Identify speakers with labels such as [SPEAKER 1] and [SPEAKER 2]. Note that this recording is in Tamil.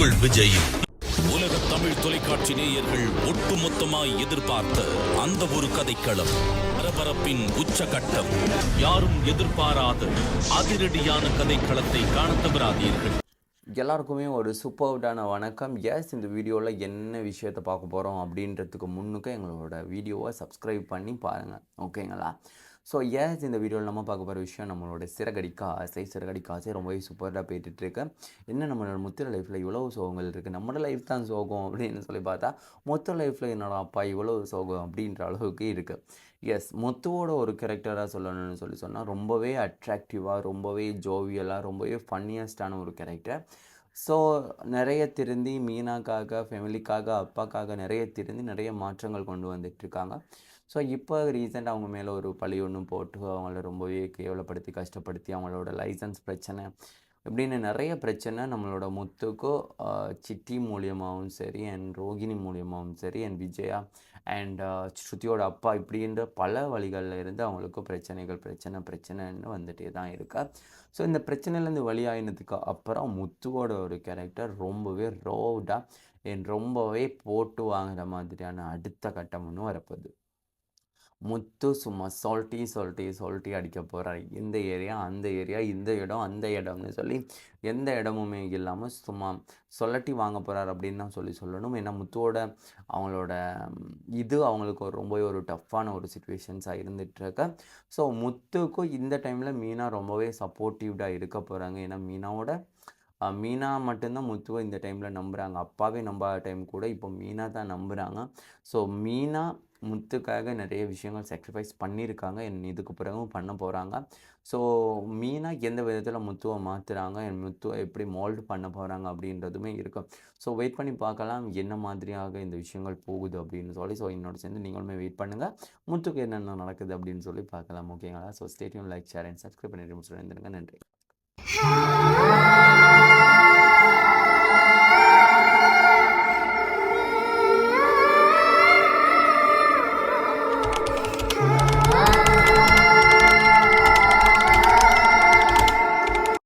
[SPEAKER 1] உங்கள் விஜய்.
[SPEAKER 2] உலக தமிழ் தொலைக்காட்சி நேயர்கள் ஒட்டுமொத்தமாய் எதிர்பார்த்த அந்த ஒரு கதைக்களம். பரபரப்பின் உச்சகட்டம். யாரும் எதிர்பாராத அதிரடியான கதைக்களத்தை காணத் தவறாதீர்கள்
[SPEAKER 3] எல்லாருக்குமே ஒரு சூப்பர்டான வணக்கம். எஸ் இந்த வீடியோவில் என்ன விஷயத்தை பார்க்க போகிறோம் அப்படின்றதுக்கு முன்னுக்கு எங்களோட வீடியோவை சப்ஸ்கிரைப் பண்ணி பாருங்கள் ஓகேங்களா? ஸோ ஏஸ் இந்த வீடியோவில் நம்ம பார்க்க போகிற விஷயம் நம்மளோட சிறகடிக்க ஆசை சிறகடிக்க ஆசை ரொம்பவே சூப்பராக போயிட்டுருக்கு என்ன நம்மளோட முத்திர லைஃப்பில் இவ்வளோ சோகங்கள் இருக்குது நம்மளோட லைஃப் தான் சோகம் அப்படின்னு சொல்லி பார்த்தா மொத்த லைஃப்பில் என்னோட அப்பா இவ்வளோ சோகம் அப்படின்ற அளவுக்கு இருக்குது எஸ் மொத்தவோட ஒரு கேரக்டராக சொல்லணும்னு சொல்லி சொன்னால் ரொம்பவே அட்ராக்டிவாக ரொம்பவே ஜோவியலாக ரொம்பவே ஃபன்னியஸ்டான ஒரு கேரக்டர் ஸோ நிறைய திருந்தி மீனாக்காக ஃபேமிலிக்காக அப்பாக்காக நிறைய திருந்தி நிறைய மாற்றங்கள் கொண்டு வந்துட்டுருக்காங்க. ஸோ இப்போ ரீசெண்டாக அவங்க மேலே ஒரு பழி ஒன்றும் போட்டு அவங்கள ரொம்பவே கேவலப்படுத்தி கஷ்டப்படுத்தி அவங்களோட லைசன்ஸ் பிரச்சனை இப்படின்னு நிறைய பிரச்சனை நம்மளோட முத்துக்கோ சிட்டி மூலியமாகவும் சரி அண்ட் ரோகிணி மூலியமாகவும் சரி அண்ட் விஜயா அண்ட் ஸ்ருதியோட அப்பா இப்படின்ற பல வழிகளில் இருந்து அவங்களுக்கும் பிரச்சனைகள் பிரச்சனை பிரச்சனைன்னு வந்துகிட்டே தான் இருக்கா. ஸோ இந்த பிரச்சனையிலேருந்து வெளியாயினதுக்கு அப்புறம் முத்துவோட ஒரு கேரக்டர் ரொம்பவே ரோடாக என் ரொம்பவே போட்டு வாங்குற மாதிரியான அடுத்த கட்டம் ஒன்று வரப்போகுது. முத்து சும்மா சொல்ட்டி சால்ட்டி சால்ட்டி அடிக்க போகிறார் இந்த ஏரியா அந்த ஏரியா இந்த இடம் அந்த இடம்னு சொல்லி எந்த இடமுமே இல்லாமல் சும்மா சொல்லட்டி வாங்க போகிறார் அப்படின்னு தான் சொல்லி சொல்லணும். ஏன்னா முத்துவோட அவங்களோட இது அவங்களுக்கு ஒரு ரொம்பவே ஒரு டஃப்பான ஒரு சுச்சுவேஷன்ஸாக இருந்துகிட்ருக்க ஸோ முத்துக்கும் இந்த டைமில் மீனா ரொம்பவே சப்போர்ட்டிவ்டாக இருக்க போகிறாங்க ஏன்னா மீனாவோட மீனா மட்டும்தான் முத்துவை இந்த டைமில் நம்புகிறாங்க அப்பாவே நம்பாத டைம் கூட இப்போ மீனா தான் நம்புகிறாங்க ஸோ மீனா முத்துக்காக நிறைய விஷயங்கள் சாக்ரிஃபைஸ் பண்ணியிருக்காங்க. என் இதுக்கு பிறகும் பண்ண போகிறாங்க ஸோ மீனா எந்த விதத்தில் முத்துவை மாற்றுறாங்க என் முத்துவை எப்படி மோல்டு பண்ண போகிறாங்க அப்படின்றதுமே இருக்கும். ஸோ வெயிட் பண்ணி பார்க்கலாம். என்ன மாதிரியாக இந்த விஷயங்கள் போகுது அப்படின்னு சொல்லி. ஸோ என்னோட சேர்ந்து நீங்களுமே வெயிட் பண்ணுங்கள் முத்துக்கு என்னென்ன நடக்குது அப்படின்னு சொல்லி பார்க்கலாம். ஓகேங்களா? So stay tuned like share and subscribe பண்ணிட்டு சொல்லியிருந்துருங்க நன்றி.